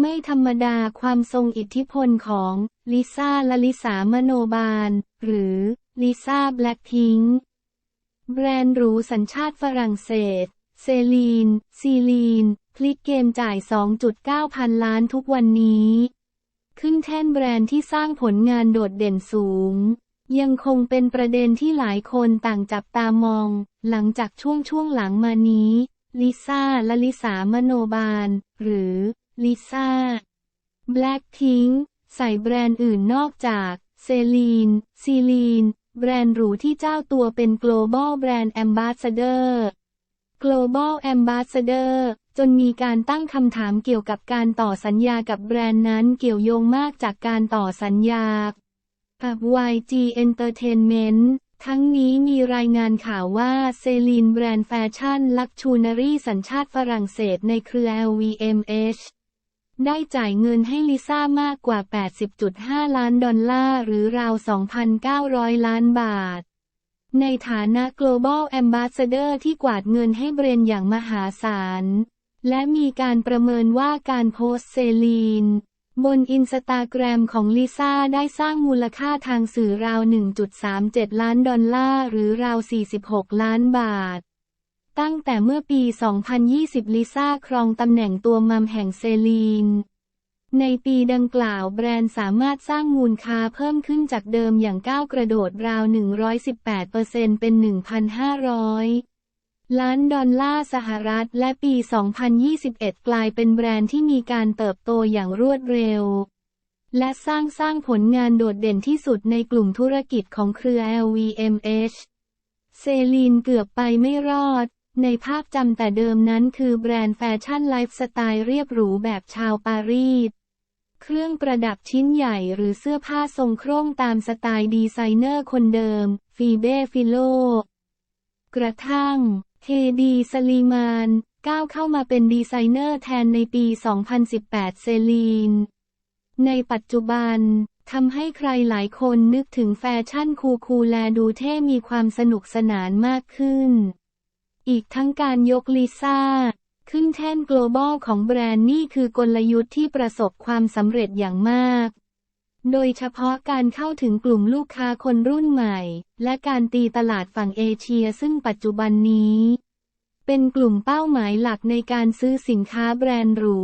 ไม่ธรรมดาความทรงอิทธิพลของลิซ่าลลิสามโนบาล หรือลิซ่าแบล็คพิงค์แบรนด์หรูสัญชาติฝรั่งเศส เซลีน ซีลีน พลิกเกมจ่าย 2.9 พันล้านทุกวันนี้ ขึ้นแท่นแบรนด์ที่สร้างผลงานโดดเด่นสูง ยังคงเป็นประเด็นที่หลายคนต่างจับตามอง หลังจากช่วงช่วงหลังมานี้ลิซ่าลลิสามโนบาล หรือ ลิซ่า แบล็คพิงค์ใส่แบรนด์อื่นนอกจาก เซลีน ซีลีน แบรนด์หรูที่เจ้าตัวเป็น global brand ambassador global ambassador จนมีการตั้งคำถามเกี่ยวกับการต่อสัญญากับแบรนด์นั้นเกี่ยวโยงมากจากการต่อสัญญากับ YG Entertainment ทั้งนี้มีรายงานข่าวว่าเซลีนแบรนด์แฟชั่นลักชูนารีสัญชาติฝรั่งเศสในเครือ LVMH ได้จ่ายเงินให้ลิซ่ามากกว่า 80.5 ล้านดอลลาร์หรือราว 2,900 ล้านบาท ในฐานะ global ambassador ที่กวาดเงินให้เบรนอย่างมหาศาล และมีการประเมินว่าการโพสเซลีน บนอินสตาแกรมของลิซ่าได้สร้างมูลค่าทางสื่อราว 1.37 ล้านดอลลาร์หรือราว 46 ล้านบาท ตั้งแต่เมื่อปี 2020 ลิซ่าครองตำแหน่งตัวมัมแห่งเซลีน ในปีดังกล่าวแบรนด์สามารถสร้างมูลค่าเพิ่มขึ้นจากเดิมอย่างก้าวกระโดดราว 118%เป็น 1,500 ล้านดอลลาร์สหรัฐ และปี 2021 กลายเป็นแบรนด์ที่มีการเติบโตอย่างรวดเร็ว และสร้างสร้างผลงานโดดเด่นที่สุดในกลุ่มธุรกิจของเครือ LVMH เซลีนเกือบไปไม่รอด ในภาพจำแต่เดิมนั้นคือแบรนด์แฟชั่นไลฟ์สไตล์เรียบหรูแบบชาวปารีส เครื่องประดับชิ้นใหญ่หรือเสื้อผ้าทรงโคร่งตามสไตล์ดีไซเนอร์คนเดิม ฟีเบฟิโล กระทั่งเทดีสลีมาน ก้าวเข้ามาเป็นดีไซเนอร์แทนในปี 2018 เซลีน ในปัจจุบันทำให้ใครหลายคนนึกถึงแฟชั่นคูคูและดูเท่มีความสนุกสนานมากขึ้น อีกทั้งการยกลิซ่า ขึ้นแท่น global ของแบรนด์นี่คือกลยุทธ์ที่ประสบความสำเร็จอย่างมาก โดยเฉพาะการเข้าถึงกลุ่มลูกค้าคนรุ่นใหม่ และการตีตลาดฝั่งเอเชียซึ่งปัจจุบันนี้ เป็นกลุ่มเป้าหมายหลักในการซื้อสินค้าแบรนด์หรู